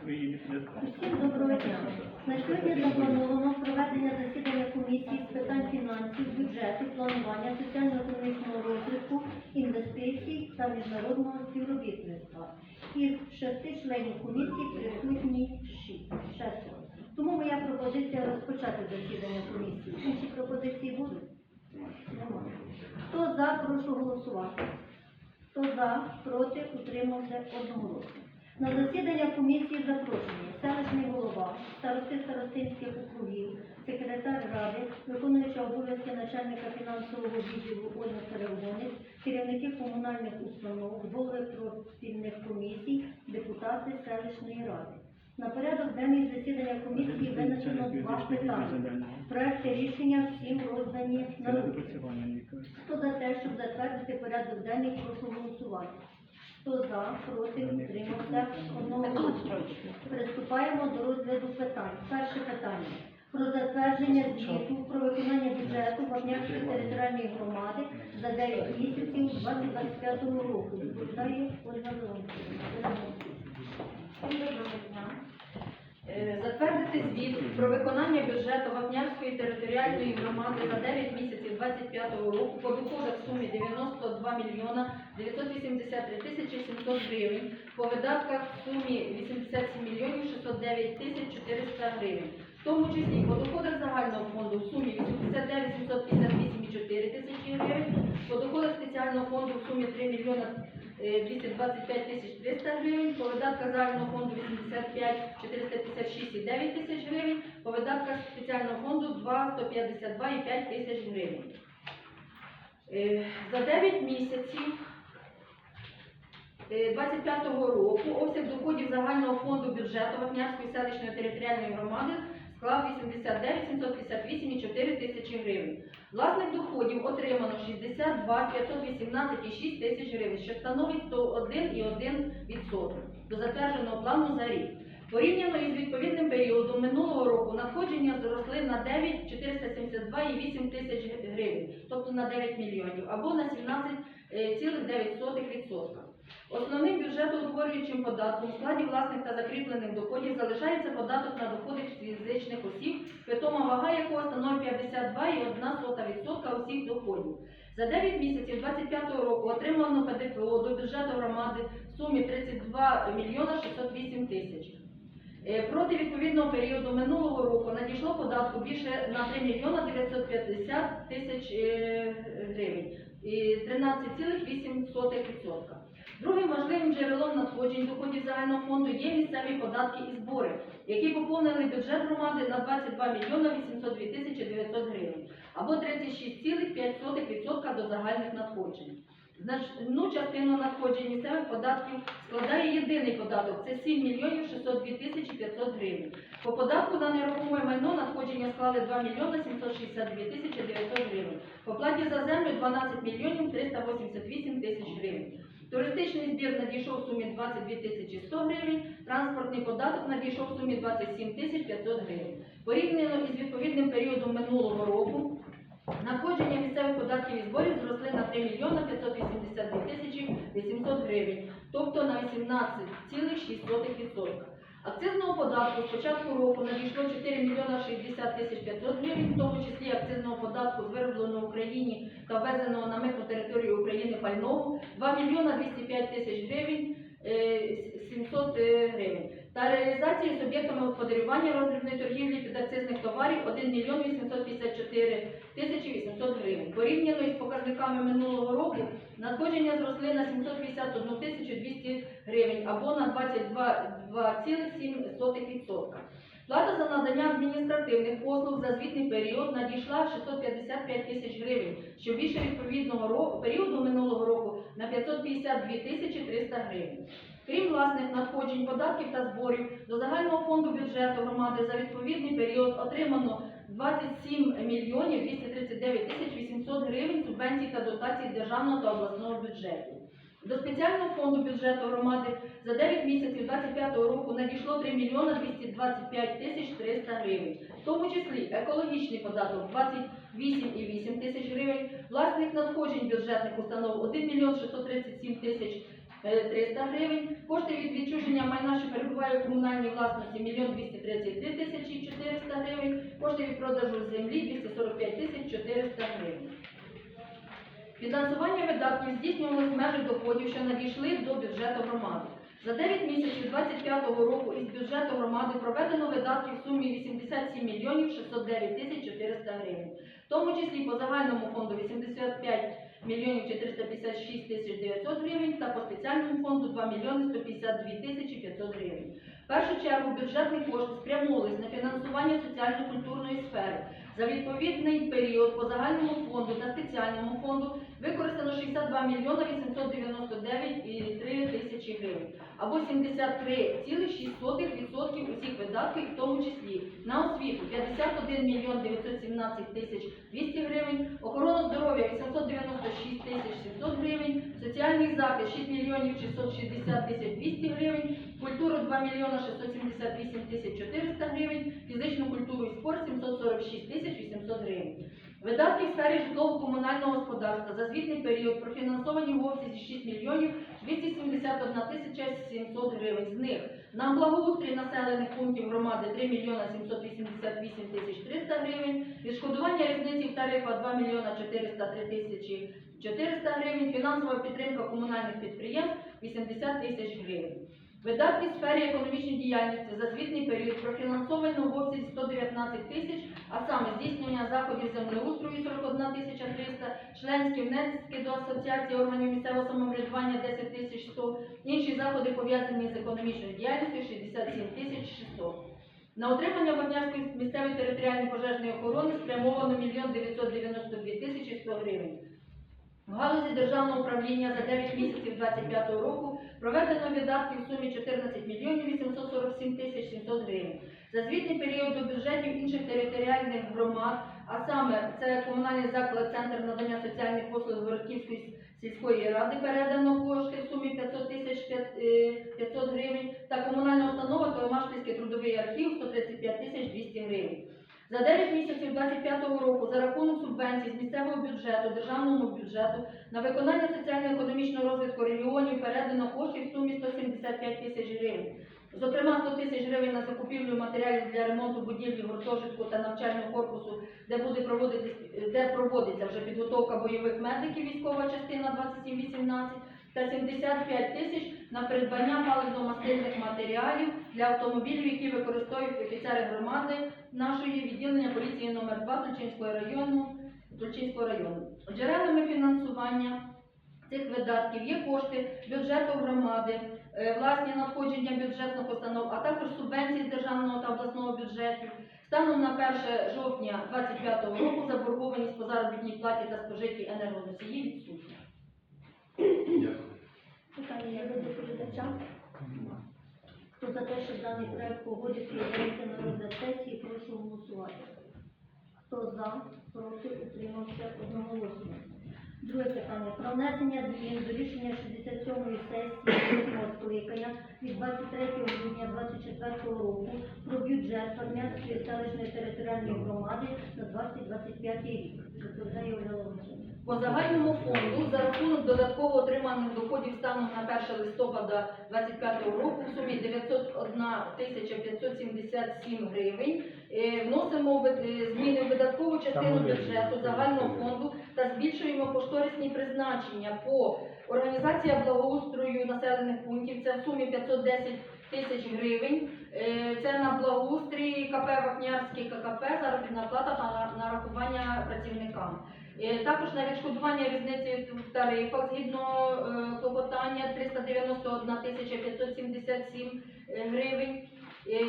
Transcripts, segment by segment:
Доброго дня. На сьогодні заплановано проведення засідання комісії з питань фінансів, бюджету, планування, соціально-економічного розвитку, інвестицій та міжнародного співробітництва. Із шести членів комісії присутні шість. Тому моя пропозиція розпочати засідання комісії. Інші пропозиції будуть? Немає. Хто за, прошу голосувати. Хто за, проти, утримався одноголосно. На засідання комісії запрошені селищний голова, старости старостинських округів, секретар ради, виконуюча обов'язки начальника фінансового відділу Ольга Перегонець, керівники комунальних установ, голови профільних комісій, депутати селищної ради. На порядок денний засідання комісії винесено два питання. Проекти рішення всім роздані на руки. Хто за те, щоб затвердити порядок денний, прошу голосувати. Хто за, проти, утримався, одного. Приступаємо до розгляду питань. Перше питання. Про затвердження звіту про виконання бюджету Вапнярської територіальної громади за 9 місяців 2025 року. Відповідає Ольга. Е, Затвердити звіт про виконання бюджету Вапнярської територіальної громади за 9 місяців 25 року по доходах в сумі 92 мільйона 983 тисячі 700 гривень, по видатках в сумі 87 мільйонів 609 тисяч 400 гривень. В тому числі по доходах загального фонду в сумі 89 758,4 тисячі гривень, по доходах спеціального фонду в сумі 3 мільйона е, 225 тисяч 300 гривень, по видатках загального фонду 85 456,9 тисяч гривень, по видатках спеціального фонду 2 152,5 тисяч гривень. Е, За 9 місяців е, 25-го року обсяг доходів загального фонду бюджету Вапнярської селищної територіальної громади склав 89 758,4 тисячі гривень. Власних доходів отримано 62 518,6 тисяч гривень, що становить 101,1% до затвердженого плану за рік. Порівняно із відповідним періодом минулого року надходження зросли на 9 472,8 тисяч гривень, тобто на 9 мільйонів, або на 17,9%. Основним бюджетоутворюючим податком у складі власних та закріплених доходів залишається податок на доходи фізичних осіб, питома вага якого становить 52,1% усіх доходів. За 9 місяців 25 року отримано ПДФО до бюджету громади в сумі 32 мільйона 608 тисяч. Е, Проти відповідного періоду минулого року надійшло податку більше на 3 мільйона 950 тисяч е, гривень, і 13,8%. Другим важливим джерелом надходжень доходів загального фонду є місцеві податки і збори, які поповнили бюджет громади на 22 мільйона 802 тисячі 900 гривень, або 36,5% до загальних надходжень. Значну частину надходжень місцевих податків складає єдиний податок це 7 мільйонів 602 тисячі 500 гривень. По податку на нерухоме майно надходження склали 2 мільйони 762 тисячі 900 гривень. По платі за землю 12 мільйонів 388 тисяч гривень. Туристичний збір надійшов в сумі 22 тисячі 100 гривень, транспортний податок надійшов в сумі 27 тисяч 500 гривень. Порівняно із відповідним періодом минулого року надходження місцевих податків і зборів зросли на 3 мільйона 582 тисячі 800 гривень, тобто на 18,6%. Акцизного податку з початку року надійшло 4 мільйона 60 тисяч 500 гривень, в тому числі акцизного податку з виробленого в Україні та ввезеного на митну територію України пального 2 мільйона 205 тисяч гривень е, 700 гривень. Та реалізації суб'єктами господарювання роздрібної торгівлі підакцизних товарів 1 мільйон 854 тисячі 800 гривень. Порівняно із показниками минулого року надходження зросли на 751 тисячу 200 гривень або на 22,7%. Плата за надання адміністративних послуг за звітний період надійшла 655 тисяч гривень, що більше відповідного року, періоду минулого року на 552 тисячі 300 гривень. Крім власних надходжень податків та зборів, до загального фонду бюджету громади за відповідний період отримано 27 мільйонів 239 тисяч 800 гривень субвенцій та дотацій державного та обласного бюджетів. До спеціального фонду бюджету громади за 9 місяців 25 року надійшло 3 мільйона 225 тисяч 300 гривень, в тому числі екологічний податок 28,8 тисяч гривень, власних надходжень бюджетних установ 1 мільйон 637 тисяч е, 300 гривень. Кошти від відчуження майна, що перебуває у комунальній власності 1 233 тисячі 400 гривень. Кошти від продажу землі 245 тисяч 400 гривень. Фінансування видатків здійснювалось в межах доходів, що надійшли до бюджету громади. За 9 місяців 25 року із бюджету громади проведено видатки в сумі 87 мільйонів 609 тисяч 400 гривень. В тому числі по загальному фонду 85 мільйонів 456 тисяч 900 гривень та по спеціальному фонду 2 мільйони 152 тисячі 500 гривень. В першу чергу бюджетні кошти спрямовувались на фінансування соціально-культурної сфери. За відповідний період по загальному фонду та спеціальному фонду використано 62 мільйона 899,3 тисячі гривень, або 73,6% усіх видатків, в тому числі на освіту 51 мільйон 917 тисяч 200 гривень, охорону здоров'я 896 тисяч 700 гривень, соціальний захист 6 мільйонів 660 тисяч 200 гривень, культуру 2 мільйона 678 тисяч 400 гривень, фізичну культуру і спорт 746 тисяч 800 гривень. Видатки в сфері житлово-комунального господарства за звітний період профінансовані в обсязі 6 мільйонів 271 тисяча 700 гривень. З них на благоустрій населених пунктів громади 3 мільйона 788 тисяч 300 гривень, відшкодування різниці в тарифах 2 мільйона 403 тисячі 400 гривень, фінансова підтримка комунальних підприємств 80 тисяч гривень. Видатки в сфері економічної діяльності за звітний період профінансовано в обсязі 119 тисяч, а саме здійснення заходів землеустрою 41 тисяча 300, членські внески до асоціації органів місцевого самоврядування 10 тисяч 100, інші заходи пов'язані з економічною діяльністю 67 тисяч 600. На утримання Вапнярської місцевої територіальної пожежної охорони спрямовано 1 992 тисячі 100 гривень. В галузі державного управління за 9 місяців 2025 року проведено видатки в сумі 14 мільйонів 847 тисяч 700 гривень. За звітний період до бюджетів інших територіальних громад, а саме це комунальний заклад Центр надання соціальних послуг Городківської сільської ради передано кошти в сумі 500 тисяч 500 гривень та комунальна установа Томашпільський трудовий архів 135 тисяч 200 гривень. За 9 місяців 2025 року за рахунок субвенцій з місцевого бюджету, державного бюджету на виконання соціально-економічного розвитку регіонів передано коштів в сумі 175 тисяч гривень. Зокрема, 100 тисяч гривень на закупівлю матеріалів для ремонту будівлі гуртожитку та навчального корпусу, де буде проводитись, де проводиться вже підготовка бойових медиків, військова частина 2718, та 75 тисяч на придбання паливно-мастильних матеріалів для автомобілів, які використовують офіцери громади нашої відділення поліції номер 2 Тульчинського району. Тульчинського району. Джерелами фінансування цих видатків є кошти бюджету громади, е, власні надходження бюджетних установ, а також субвенції з державного та обласного бюджетів. Станом на 1 жовтня 2025 року заборгованість по заробітній платі та спожитій енергоносії відсутня. Дякую. Питання є до доповідача. Хто за те, щоб даний проект і винести на розгляд сесії, прошу голосувати. Хто за, проти, утримався одноголосно. Друге питання. Про внесення змін до рішення 67-ї сесії 8 скликання від 23 грудня 2024 року про бюджет Фармянської селищної територіальної громади на 2025 рік. Доповідає Ольга Ломаченко. По загальному фонду за рахунок додатково отриманих доходів станом на 1 листопада 2025 року в сумі 901 тисяча 577 гривень е, вносимо е, зміни в видаткову частину бюджету загального фонду та збільшуємо кошторисні призначення по організація благоустрою населених пунктів. Це в сумі 510 тисяч гривень. Е, Це на благоустрій КП Вапнярський ККП, заробітна плата та на- нарахування працівникам. Е, Також на відшкодування різниці в тарифах згідно е, клопотання 391 тисяча 577 е, гривень.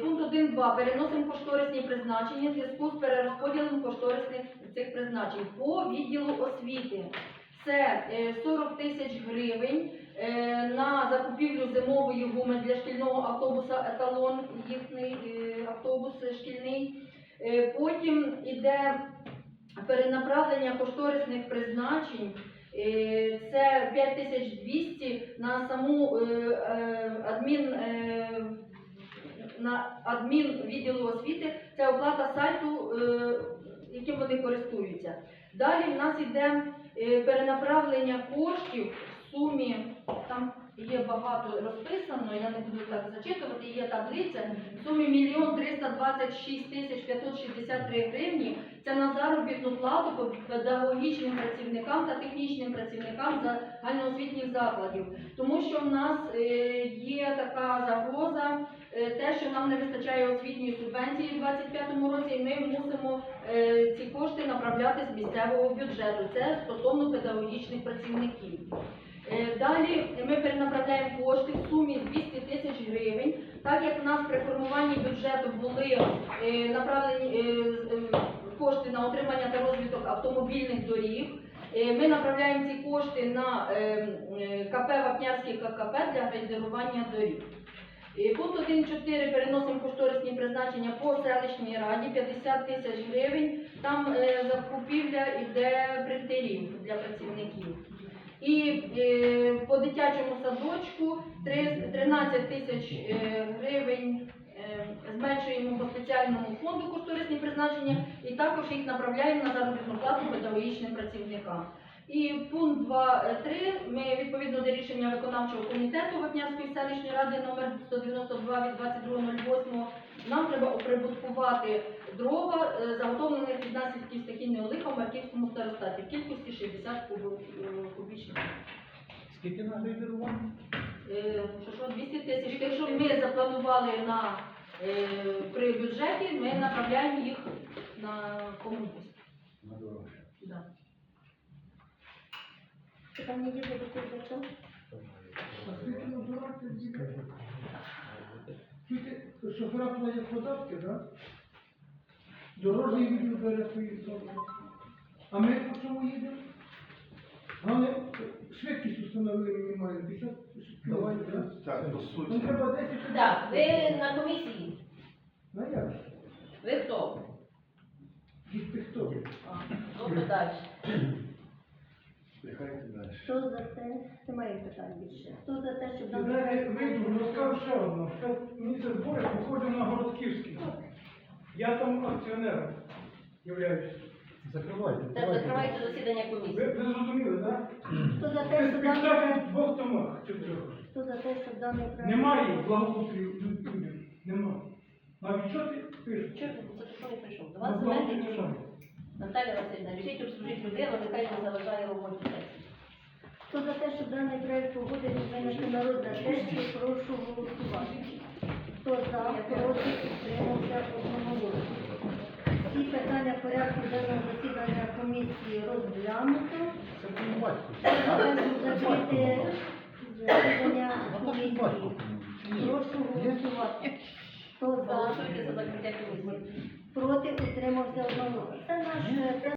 Пункт 1.2. Переносимо кошторисні призначення в зв'язку з перерозподілом кошторисних цих призначень по відділу освіти. Це е, 40 тисяч гривень на закупівлю зимової гуми для шкільного автобуса еталон, їхній автобус шкільний. Потім іде перенаправлення кошторисних призначень. Е, Це 5200 на саму е, е, адмін, на адмін відділу освіти. Це оплата сайту, яким вони користуються. Далі в нас іде е, перенаправлення коштів в сумі там є багато розписано, я не буду так зачитувати, є таблиця. В сумі мільйон 326 тисяч 563 гривні. Це на заробітну плату педагогічним працівникам та технічним працівникам загальноосвітніх закладів. Тому що в нас е, є така загроза, е, те, що нам не вистачає освітньої субвенції у 2025 році, і ми мусимо е, ці кошти направляти з місцевого бюджету. Це стосовно педагогічних працівників. Е, Далі ми перенаправляємо кошти в сумі 200 тисяч гривень. Так як в нас при формуванні бюджету були е, направлені е, кошти на отримання та розвиток автомобільних доріг, ми направляємо ці кошти на КП Вапнярський ККП для грейдерування доріг. Пункт 1.4 переносимо кошторисні призначення по селищній раді 50 тисяч гривень. Там закупівля іде принтерів для працівників. І е, по дитячому садочку три- 13 тисяч е, гривень е, зменшуємо по спеціальному фонду кошторисні призначення і також їх направляємо на заробітну плату педагогічним працівникам. І пункт 2.3 ми відповідно до рішення виконавчого комітету Вапнярської селищної ради номер 192 від 22.08 нам треба оприбуткувати дрова, е, заготовлених від наслідків стихійного лиха в Марківському старостаті в кількості 60 кубів, е, кубічних. Скільки на грейдерування? Е, Що що, 200 тисяч. Якщо ми запланували на е, при бюджеті, ми направляємо їх на комунгосп. На дорожче. Да. Питання є до? Тільки шофера платять податки, так? Дорожній відділ бере свої слова. А ми по чому їдемо? Головне, швидкість установили мінімальну, 50 кілометрів, так? Так, по суті. треба 10 Так, ви на комісії. На як? Ви хто? Діти хто? А, Добре, далі. Хто за те? Немає питань більше. Хто за те, щоб Ви даний знаєте, вийду, розкажу ще одну. Це місце зборів на Городківський. Я там акціонером являюся. Закривайте. Та давайте. закривайте засідання Ви, комісії. ви зрозуміли, так? Хто за те, щоб даний спектакль двох томах чи трьох. Хто за те, щоб даний проект Немає благоустрою людям. Нема. Навіть що ти пишеш? Чого ти за що не прийшов? До вас земельний немає. нічого. Наталя Васильівна, рішіть обслужити людину, нехай не заважає роботі сесії. Хто за те, щоб даний проект погодити винести на розгляд сесії, прошу голосувати. Хто за, проти, діаметр. Це твій батько. Прошу голосувати. Хто за? Голосуйте. Проти утримався одного. Це наш.